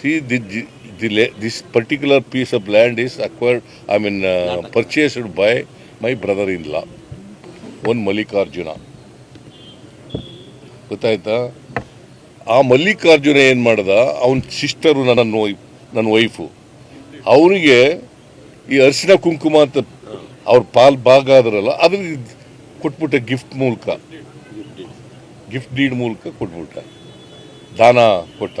See, the, the, this particular piece of land is acquired, I mean, uh, purchased by my brother-in-law, one Mallikarjuna ಗೊತ್ತಾಯ್ತಾ? ಆ ಮಲ್ಲಿಕಾರ್ಜುನ ಏನು ಮಾಡ್ದ? ಅವನ sister ನನ್ನ wife ನನ್ನ ವೈಫು ಅವನಿಗೆ ಈ ಅರಿಶಿನ ಕುಂಕುಮ ಅಂತ ಅವ್ರ ಪಾಲ್ ಭಾಗ ಆದ್ರಲ್ಲ ಅದನ್ನ ಕೊಟ್ಬಿಟ್ಟೆ ಗಿಫ್ಟ್ ಮೂಲಕ. ಗಿಫ್ಟ್ ಡೀಡ್ ಮೂಲಕ ಕೊಟ್ಬಿಟ್ಟ. ದಾನ ಕೊಟ್ಟ.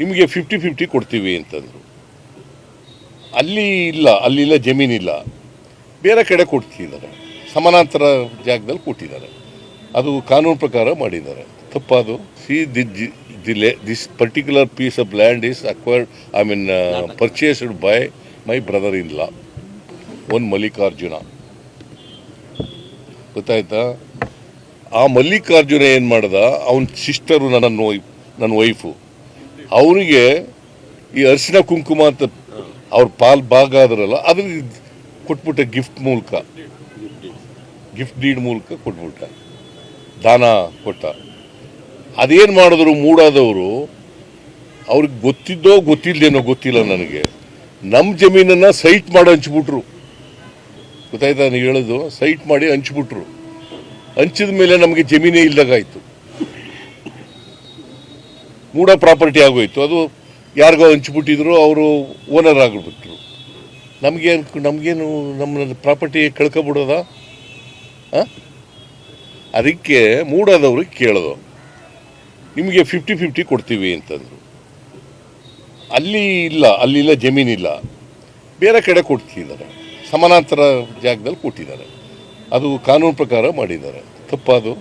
ನಿಮಗೆ ಫಿಫ್ಟಿ ಫಿಫ್ಟಿ ಕೊಡ್ತೀವಿ ಅಂತಂದರು. ಅಲ್ಲಿ ಇಲ್ಲ ಅಲ್ಲಿಲ್ಲ ಜಮೀನಿಲ್ಲ ಬೇರೆ ಕಡೆ ಕೊಡ್ತಿದ್ದಾರೆ. ಸಮಾನಾಂತರ ಜಾಗದಲ್ಲಿ ಕೊಟ್ಟಿದ್ದಾರೆ. ಅದು ಕಾನೂನು ಪ್ರಕಾರ ಮಾಡಿದ್ದಾರೆ. ತಪ್ಪಾದು. See, the the this particular piece of land is acquired I mean purchased by my brother in law one Mallikarjuna ಗೊತ್ತಾಯ್ತಾ? ಆ ಮಲ್ಲಿಕಾರ್ಜುನ ಏನು ಮಾಡ್ದ? ಅವನ ಸಿಸ್ಟರು ನನ್ನ ನನ್ನ ವೈಫು ಅವನಿಗೆ ಈ ಅರಿಶಿನ ಕುಂಕುಮ ಅಂತ ಅವ್ರ ಪಾಲ್ ಭಾಗ ಆದ್ರಲ್ಲ ಅದ್ರ ಕೊಟ್ಬಿಟ್ಟೆ ಗಿಫ್ಟ್ ಮೂಲಕ. ಗಿಫ್ಟ್ ಡೀಡ್ ಮೂಲಕ ಕೊಟ್ಬಿಟ್ಟ ದಾನ ಕೊಟ್ಟ. ಅದೇನು ಮಾಡಿದ್ರು ಮೂಡಾದವರು, ಅವ್ರಿಗೆ ಗೊತ್ತಿದ್ದೋ ಗೊತ್ತಿಲ್ಲದೇನೋ ಗೊತ್ತಿಲ್ಲ ನನಗೆ. ನಮ್ಮ ಜಮೀನನ್ನು ಸೈಟ್ ಮಾಡಿ ಹಂಚ್ಬಿಟ್ರು. ಗೊತ್ತಾಯ್ತಾ ನೀವು ಹೇಳೋದು? ಸೈಟ್ ಮಾಡಿ ಹಂಚ್ಬಿಟ್ರು. ಹಂಚಿದ ಮೇಲೆ ನಮಗೆ ಜಮೀನೇ ಇಲ್ದಾಗಾಯ್ತು. ಮೂಡ ಪ್ರಾಪರ್ಟಿ ಆಗೋಯ್ತು. ಅದು ಯಾರಿಗೋ ಹಂಚ್ಬಿಟ್ಟಿದ್ರು, ಅವರು ಓನರ್ ಆಗಿಬಿಟ್ರು. ನಮಗೇನು ನಮಗೇನು ನಮ್ಮ ಪ್ರಾಪರ್ಟಿ ಕಳ್ಕೊಬಿಡೋದ? ಅದಕ್ಕೆ ಮೂಡಾದವ್ರಿಗೆ ಕೇಳೋದು, ನಿಮಗೆ ಫಿಫ್ಟಿ ಫಿಫ್ಟಿ ಕೊಡ್ತೀವಿ ಅಂತಂದರು. ಅಲ್ಲಿ ಇಲ್ಲ ಅಲ್ಲಿಲ್ಲ ಜಮೀನಿಲ್ಲ ಬೇರೆ ಕಡೆ ಕೊಡ್ತಿದ್ದಾರೆ. ಸಮಾನಾಂತರ ಜಾಗದಲ್ಲಿ ಕೊಟ್ಟಿದ್ದಾರೆ. ಅದು ಕಾನೂನು ಪ್ರಕಾರ ಮಾಡಿದ್ದಾರೆ. ತಪ್ಪದು?